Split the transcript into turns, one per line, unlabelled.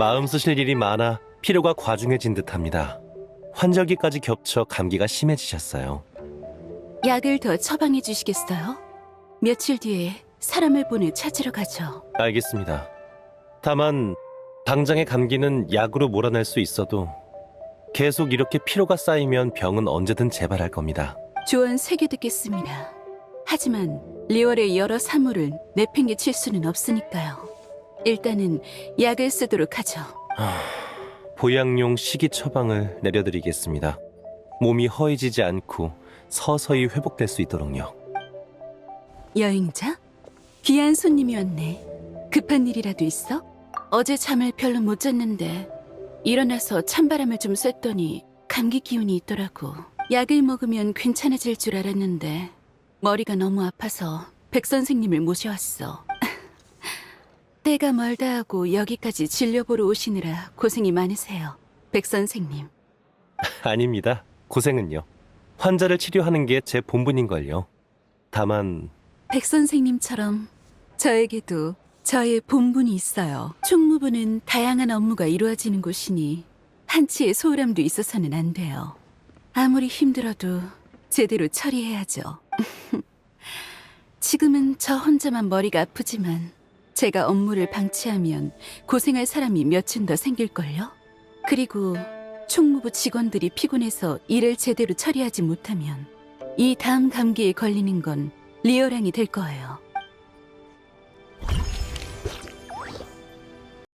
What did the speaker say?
마음 쓰실 일이 많아 피로가 과중해진 듯합니다. 환절기까지 겹쳐 감기가 심해지셨어요.
약을 더 처방해 주시겠어요? 며칠 뒤에 사람을 보내 찾으러 가죠.
알겠습니다. 다만 당장의 감기는 약으로 몰아낼 수 있어도 계속 이렇게 피로가 쌓이면 병은 언제든 재발할 겁니다.
조언 새겨 듣겠습니다. 하지만 리월의 여러 사물을 내팽개칠 수는 없으니까요. 일단은 약을 쓰도록 하죠.
보양용 식이 처방을 내려드리겠습니다. 몸이 허해지지 않고 서서히 회복될 수 있도록요.
여행자? 귀한 손님이 왔네. 급한 일이라도 있어? 어제 잠을 별로 못 잤는데 일어나서 찬바람을 좀 쐈더니 감기 기운이 있더라고. 약을 먹으면 괜찮아질 줄 알았는데 머리가 너무 아파서 백 선생님을 모셔왔어. 때가 멀다 하고 여기까지 진료 보러 오시느라 고생이 많으세요. 백 선생님.
아닙니다. 고생은요. 환자를 치료하는 게 제 본분인걸요. 다만
백 선생님처럼 저에게도 저의 본분이 있어요. 총무부는 다양한 업무가 이루어지는 곳이니 한치의 소홀함도 있어서는 안 돼요. 아무리 힘들어도 제대로 처리해야죠. 지금은 저 혼자만 머리가 아프지만 제가 업무를 방치하면 고생할 사람이 몇천 더 생길걸요? 그리고 총무부 직원들이 피곤해서 일을 제대로 처리하지 못하면 이 다음 감기에 걸리는 건 리어랑이 될 거예요.